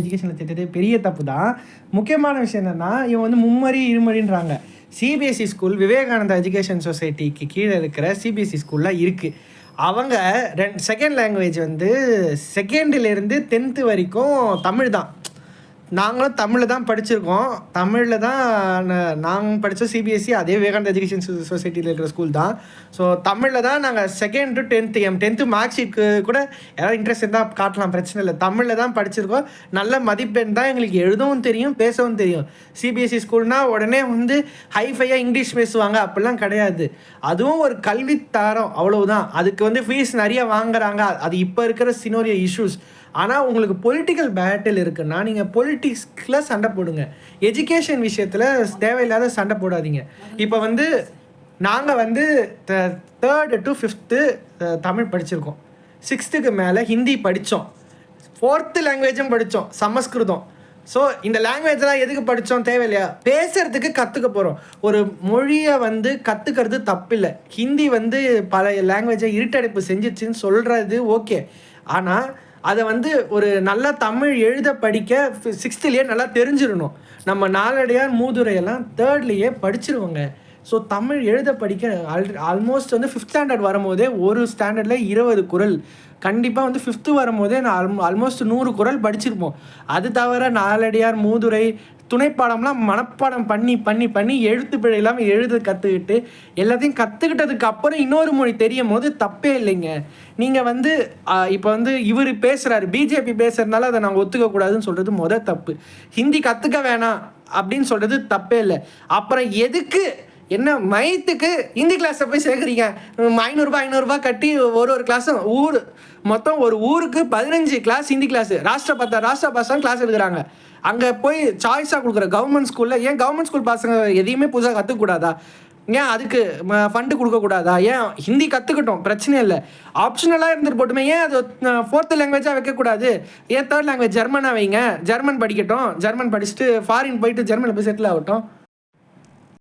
எஜுகேஷனில் திட்டது பெரிய தப்பு தான் முக்கியமான விஷயம் என்னென்னா இவன் வந்து மும்மறி இருமறின்றாங்க. சிபிஎஸ்சி ஸ்கூல் விவேகானந்தா எஜுகேஷன் சொசைட்டிக்கு கீழே இருக்கிற சிபிஎஸ்சி ஸ்கூலில் இருக்குது அவங்க ரெண்டு செகண்ட் லாங்குவேஜ் வந்து செகண்ட்லேருந்து டென்த்து வரைக்கும் தமிழ் தான் நாங்களும் தமிழில் தான் படிச்சிருக்கோம். தமிழில் தான் நாங்கள் படித்த சிபிஎஸ்சி அதே விவேகானந்த எஜுகேஷன் சொசைட்டியில் இருக்கிற ஸ்கூல் தான். ஸோ தமிழில் தான் நாங்கள் second to tenth um tenth mark ஷீட்க்கு கூட யாராவது இன்ட்ரெஸ்ட் இருந்தால் காட்டலாம் பிரச்சனை இல்லை. தமிழில் தான் படிச்சிருக்கோம். நல்ல மதிப்பெண் தான் எங்களுக்கு எழுதவும் தெரியும் பேசவும் தெரியும். சிபிஎஸ்சி ஸ்கூல்னால் உடனே வந்து ஹைஃபையாக இங்கிலீஷ் பேசுவாங்க. அப்படிலாம் கிடையாது. அதுவும் ஒரு கல்வி தரம் அவ்வளவுதான். அதுக்கு வந்து ஃபீஸ் நிறைய வாங்குறாங்க. அது இப்போ இருக்கிற சினோரிய இஷ்யூஸ் ஆனால் உங்களுக்கு பொலிட்டிக்கல் பேட்டில் இருக்குன்னா நீங்கள் பாலிட்டிக்ஸில் சண்டை போடுங்க. எஜுகேஷன் விஷயத்தில் தேவையில்லாத சண்டை போடாதீங்க. இப்போ வந்து நாங்கள் வந்து தேர்டு டு ஃபிஃப்த்து தமிழ் படிச்சிருக்கோம். சிக்ஸ்த்துக்கு மேலே ஹிந்தி படித்தோம் ஃபோர்த்து லாங்குவேஜும் படித்தோம் சமஸ்கிருதம். ஸோ இந்த லாங்குவேஜ்லாம் எதுக்கு படித்தோம் தேவையில்லையா? பேசுகிறதுக்கு கற்றுக்க போகிறோம் ஒரு மொழியை வந்து கற்றுக்கிறது தப்பில்லை. ஹிந்தி வந்து பல லாங்குவேஜை இருட்டடைப்பு செஞ்சிச்சின்னு சொல்கிறது ஓகே. ஆனால் அதை வந்து ஒரு நல்ல தமிழ் எழுத படிக்க சிக்ஸ்த்துலேயே நல்லா தெரிஞ்சிடணும். நம்ம நாளடியார் மூதுரையெல்லாம் தேர்ட்லேயே படிச்சிருவோங்க. ஸோ தமிழ் எழுத படிக்க ஆல் ஆல்மோஸ்ட் வந்து ஃபிஃப்த் ஸ்டாண்டர்ட் வரும்போதே ஒரு ஸ்டாண்டர்டில் இருபது குரல். கண்டிப்பாக வந்து ஃபிஃப்த்து வரும்போதே நான் ஆல்மோ ஆல்மோஸ்ட் நூறு குரல் படிச்சிருப்போம். அது தவிர நாலடியார் மூதுரை துணைப்பாடம்லாம் மனப்பாடம் பண்ணி பண்ணி பண்ணி எழுத்து பிழை இல்லாமல் எழுத கற்றுக்கிட்டு எல்லாத்தையும் கற்றுக்கிட்டதுக்கு அப்புறம் இன்னொரு மொழி தெரியும் போது தப்பே இல்லைங்க. நீங்கள் வந்து இப்போ வந்து இவர் பேசுகிறாரு பிஜேபி பேசுகிறதுனால அதை நாங்கள் ஒத்துக்கக்கூடாதுன்னு சொல்கிறது மொதல் தப்பு. ஹிந்தி கற்றுக்க வேணாம் அப்படின்னு சொல்கிறது தப்பே இல்லை. அப்புறம் எதுக்கு என்ன மயத்துக்கு ஹிந்தி கிளாஸில் போய் சேர்க்குறீங்க? ஐநூறுரூபா ஐநூறுரூபா கட்டி ஒரு ஒரு கிளாஸும் ஊர் மொத்தம் ஒரு ஊருக்கு பதினஞ்சு கிளாஸ் ஹிந்தி கிளாஸ் ராஷ்டிர பத்தா ராஷ்டிர பாஷா கிளாஸ் எடுக்கிறாங்க. அங்கே போய் சாய்ஸாக கொடுக்குற கவர்மெண்ட் ஸ்கூலில் ஏன் கவர்மெண்ட் ஸ்கூல் பசங்க எதையுமே புதுசாக கற்றுக்கூடாதா ஏன் அதுக்கு ஃபண்டு கொடுக்கக்கூடாதா? ஏன் ஹிந்தி கற்றுக்கிட்டோம் பிரச்சனை இல்லை. ஆப்ஷனலாக இருந்துட்டு போட்டுமே ஏன் அது ஃபோர்த்து லாங்குவேஜாக வைக்கக்கூடாது? ஏன் தேர்ட் லாங்குவேஜ் ஜெர்மனாக வைங்க? ஜெர்மன் படிக்கட்டும். ஜெர்மன் படிச்சுட்டு ஃபாரின் போயிட்டு ஜெர்மனில் போய் செட்டில் ஆகட்டும்.